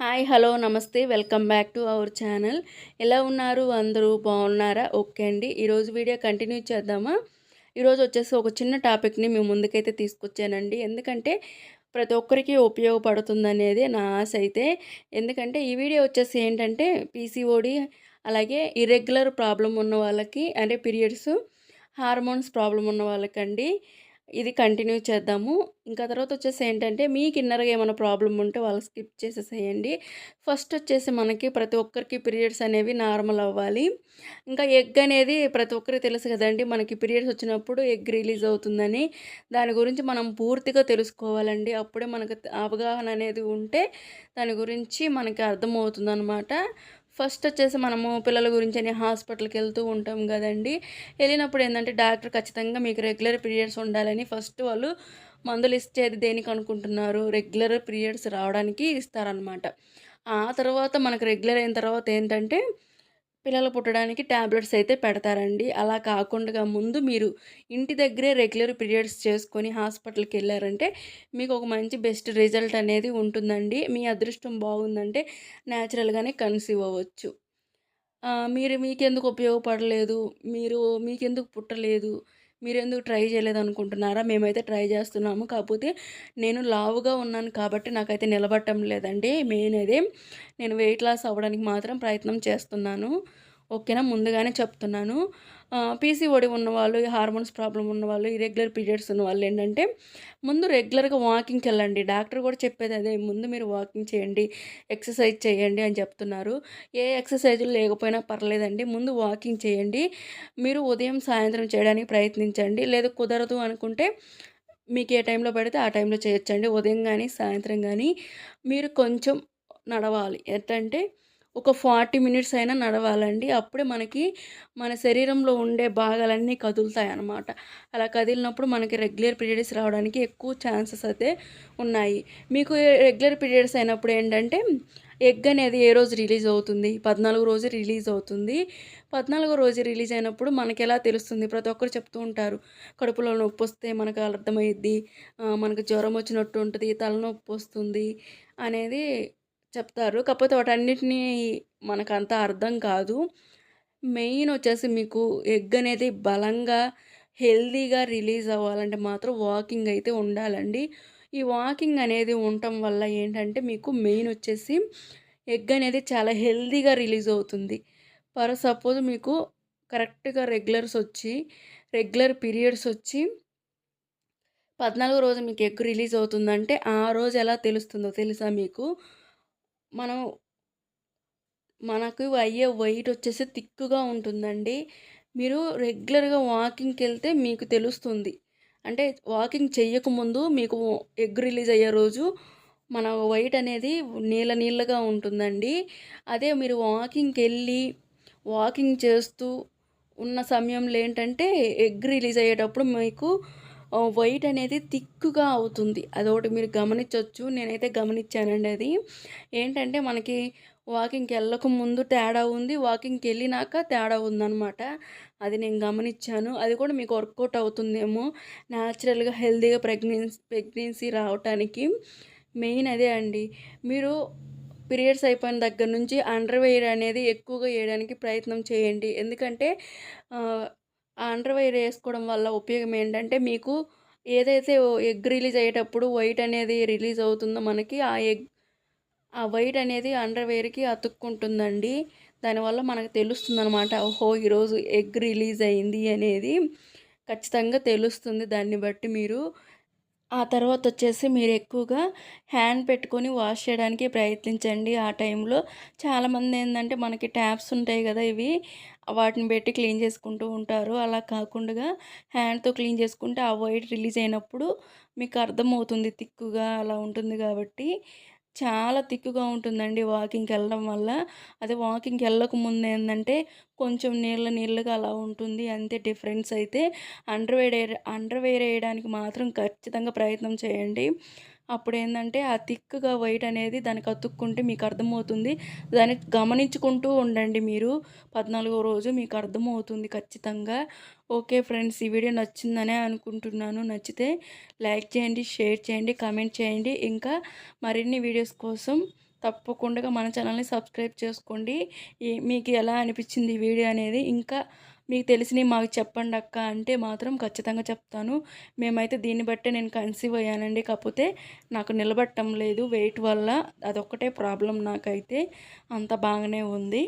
Hi hello namaste. Welcome back to our channel. ఎలా ఉన్నారు? అందరూ బాగున్నారా? ఓకే అండి. ఈరోజు వీడియో కంటిన్యూ చేద్దామా? ఈరోజు వచ్చేసి ఒక చిన్న టాపిక్ని మేము ముందుకైతే తీసుకొచ్చానండి. ఎందుకంటే ప్రతి ఒక్కరికి ఉపయోగపడుతుందనేది నా ఆశ అయితే. ఎందుకంటే ఈ వీడియో వచ్చేసి ఏంటంటే పీసీఓడి అలాగే ఇర్రెగ్యులర్ ప్రాబ్లం ఉన్న వాళ్ళకి అంటే పీరియడ్స్ హార్మోన్స్ ప్రాబ్లం ఉన్న వాళ్ళకండి. ఇది కంటిన్యూ చేద్దాము. ఇంకా తర్వాత వచ్చేసి ఏంటంటే మీకు ఇన్నర్గా ఏమైనా ప్రాబ్లం ఉంటే వాళ్ళు స్కిప్ చేసేసేయండి. ఫస్ట్ వచ్చేసి మనకి ప్రతి ఒక్కరికి పీరియడ్స్ అనేవి నార్మల్ అవ్వాలి. ఇంకా ఎగ్ అనేది ప్రతి ఒక్కరికి తెలుసు కదండి మనకి పీరియడ్స్ వచ్చినప్పుడు ఎగ్ రిలీజ్ అవుతుందని. దాని గురించి మనం పూర్తిగా తెలుసుకోవాలండి. అప్పుడే మనకు అవగాహన అనేది ఉంటే దాని గురించి మనకి అర్థమవుతుంది అనమాట ఫస్ట్ వచ్చేసి మనము పిల్లల గురించి అని హాస్పిటల్కి వెళ్తూ ఉంటాం కదండి. వెళ్ళినప్పుడు ఏంటంటే డాక్టర్ ఖచ్చితంగా మీకు రెగ్యులర్ పీరియడ్స్ ఉండాలని ఫస్ట్ వాళ్ళు మందులు ఇచ్చేది దేనికి అనుకుంటున్నారు? రెగ్యులర్ పీరియడ్స్ రావడానికి ఇస్తారనమాట ఆ తర్వాత మనకు రెగ్యులర్ అయిన తర్వాత ఏంటంటే పిల్లలు పుట్టడానికి ట్యాబ్లెట్స్ అయితే పెడతారండి. అలా కాకుండా ముందు మీరు ఇంటి దగ్గరే రెగ్యులర్ పీరియడ్స్ చేసుకొని హాస్పిటల్కి వెళ్ళారంటే మీకు ఒక మంచి బెస్ట్ రిజల్ట్ అనేది ఉంటుందండి. మీ అదృష్టం బాగుందంటే న్యాచురల్గానే కన్సీవ్ అవ్వచ్చు. మీరు మీకెందుకు ఉపయోగపడలేదు? మీరు మీకెందుకు పుట్టలేదు? మీరు ఎందుకు ట్రై చేయలేదు అనుకుంటున్నారా మేమైతే ట్రై చేస్తున్నాము. కాకపోతే నేను లావుగా ఉన్నాను కాబట్టి నాకైతే నిలబట్టం లేదండి. మెయిన్ అదే నేను వెయిట్ లాస్ అవ్వడానికి మాత్రం ప్రయత్నం చేస్తున్నాను. ఓకేనా? ముందుగానే చెప్తున్నాను. పీసీఓడి ఉన్నవాళ్ళు హార్మోన్స్ ప్రాబ్లం ఉన్నవాళ్ళు ఇరెగ్యులర్ పీరియడ్స్ ఉన్న వాళ్ళు ఏంటంటే ముందు రెగ్యులర్గా వాకింగ్కి వెళ్ళండి. డాక్టర్ కూడా చెప్పేది అదే ముందు మీరు వాకింగ్ చేయండి ఎక్సర్సైజ్ చేయండి అని చెప్తున్నారు. ఏ ఎక్సర్సైజులు లేకపోయినా పర్లేదండి. ముందు వాకింగ్ చేయండి. మీరు ఉదయం సాయంత్రం చేయడానికి ప్రయత్నించండి. లేదు కుదరదు అనుకుంటే మీకు ఏ టైంలో పడితే ఆ టైంలో చేయొచ్చండి. ఉదయం కానీ సాయంత్రం కానీ మీరు కొంచెం నడవాలి. ఎట్లంటే ఒక ఫార్టీ మినిట్స్ అయినా నడవాలండి. అప్పుడే మనకి మన శరీరంలో ఉండే భాగాలన్నీ కదులుతాయి అన్నమాట అలా కదిలినప్పుడు మనకి రెగ్యులర్ పీరియడ్స్ రావడానికి ఎక్కువ ఛాన్సెస్ అయితే ఉన్నాయి. మీకు రెగ్యులర్ పీరియడ్స్ అయినప్పుడు ఏంటంటే ఎగ్ అనేది ఏ రోజు రిలీజ్ అవుతుంది? పద్నాలుగు రోజు రిలీజ్ అవుతుంది. పద్నాలుగో రోజు రిలీజ్ అయినప్పుడు మనకి ఎలా తెలుస్తుంది? ప్రతి ఒక్కరు చెప్తూ ఉంటారు. కడుపులో నొప్పి వస్తే మనకు అర్థమైద్ది. మనకు జ్వరం వచ్చినట్టు ఉంటుంది. తలనొప్పి వస్తుంది అనేది చెప్తారు. కాకపోతే వాటన్నిటినీ మనకు అంత అర్థం కాదు. మెయిన్ వచ్చేసి మీకు ఎగ్ అనేది బలంగా హెల్దీగా రిలీజ్ అవ్వాలంటే మాత్రం వాకింగ్ అయితే ఉండాలండి. ఈ వాకింగ్ అనేది ఉండటం వల్ల ఏంటంటే మీకు మెయిన్ వచ్చేసి ఎగ్ అనేది చాలా హెల్దీగా రిలీజ్ అవుతుంది. ఫర్ సపోజ్ మీకు కరెక్ట్గా రెగ్యులర్స్ వచ్చి రెగ్యులర్ పీరియడ్స్ వచ్చి పద్నాలుగో రోజు మీకు ఎగ్ రిలీజ్ అవుతుందంటే ఆ రోజు ఎలా తెలుస్తుందో తెలుసా మీకు? మనం మనకు అయ్యే వెయిట్ వచ్చేసి తిక్కుగా ఉంటుందండి. మీరు రెగ్యులర్గా వాకింగ్కి వెళ్తే మీకు తెలుస్తుంది. అంటే వాకింగ్ చెయ్యకముందు మీకు ఎగ్ రిలీజ్ అయ్యే రోజు మన వెయిట్ అనేది నీళ్ళ నీళ్ళగా ఉంటుందండి. అదే మీరు వాకింగ్కి వెళ్ళి వాకింగ్ చేస్తూ ఉన్న సమయంలో ఏంటంటే ఎగ్ రిలీజ్ అయ్యేటప్పుడు మీకు వైట్ అనేది థిక్గా అవుతుంది. అదొకటి మీరు గమనించవచ్చు నేనైతే గమనించానండి అది. ఏంటంటే మనకి వాకింగ్కి వెళ్ళక ముందు తేడా ఉంది. వాకింగ్కి వెళ్ళినాక తేడా ఉందనమాట అది నేను గమనించాను. అది కూడా మీకు వర్కౌట్ అవుతుందేమో. న్యాచురల్గా హెల్తీగా ప్రెగ్నెన్సీ ప్రెగ్నెన్సీ రావటానికి. మెయిన్ అదే అండి. మీరు పీరియడ్స్ అయిపోయిన దగ్గర నుంచి అండర్వేర్ అనేది ఎక్కువగా వేయడానికి ప్రయత్నం చేయండి. ఎందుకంటే ఆ అండర్వేర్ వేసుకోవడం వల్ల ఉపయోగం ఏంటంటే మీకు ఏదైతే ఎగ్ రిలీజ్ అయ్యేటప్పుడు వైట్ అనేది రిలీజ్ అవుతుందో మనకి ఆ ఎగ్ ఆ వైట్ అనేది అండర్వేర్కి అతుక్కుంటుందండి. దానివల్ల మనకు తెలుస్తుంది అనమాట ఓహో ఈరోజు ఎగ్ రిలీజ్ అయింది అనేది. ఖచ్చితంగా తెలుస్తుంది. దాన్ని బట్టి మీరు ఆ తర్వాత వచ్చేసి మీరు ఎక్కువగా హ్యాండ్ పెట్టుకొని వాష్ చేయడానికి ప్రయత్నించండి. ఆ టైంలో చాలామంది ఏంటంటే మనకి ట్యాప్స్ ఉంటాయి కదా ఇవి వాటిని పెట్టి క్లీన్ చేసుకుంటూ ఉంటారు. అలా కాకుండా హ్యాండ్తో క్లీన్ చేసుకుంటే ఆ వైట్ రిలీజ్ అయినప్పుడు మీకు అర్థమవుతుంది తిక్కుగా అలా ఉంటుంది కాబట్టి. చాలా తిక్కుగా ఉంటుందండి వాకింగ్కి వెళ్ళడం వల్ల. అదే వాకింగ్కి వెళ్ళక ముందు ఏంటంటే కొంచెం నీళ్ళ నీళ్ళగా అలా ఉంటుంది. అంతే డిఫరెన్స్ అయితే. అండర్వేర్ అండర్వేర్ వేయడానికి మాత్రం ఖచ్చితంగా ప్రయత్నం చేయండి. అప్పుడు ఏంటంటే ఆ థిక్గా వైట్ అనేది దానికి అతుక్కుంటే మీకు అర్థమవుతుంది. దాన్ని గమనించుకుంటూ ఉండండి మీరు. పద్నాలుగో రోజు మీకు అర్థమవుతుంది ఖచ్చితంగా. ఓకే ఫ్రెండ్స్ ఈ వీడియో నచ్చిందనే అనుకుంటున్నాను. నచ్చితే లైక్ చేయండి షేర్ చేయండి కామెంట్ చేయండి. ఇంకా మరిన్ని వీడియోస్ కోసం తప్పకుండా మన ఛానల్ని సబ్స్క్రైబ్ చేసుకోండి. మీకు ఎలా అనిపించింది ఈ వీడియో అనేది ఇంకా మీకు తెలిసినవి మాకు చెప్పండి అక్క అంటే మాత్రం ఖచ్చితంగా చెప్తాను. మేమైతే దీన్ని బట్టే నేను కన్సీవ్ అయ్యానండి. కాకపోతే నాకు నిలబట్టం లేదు. వెయిట్ వల్ల అదొక్కటే ప్రాబ్లం నాకైతే. అంత బాగానే ఉంది.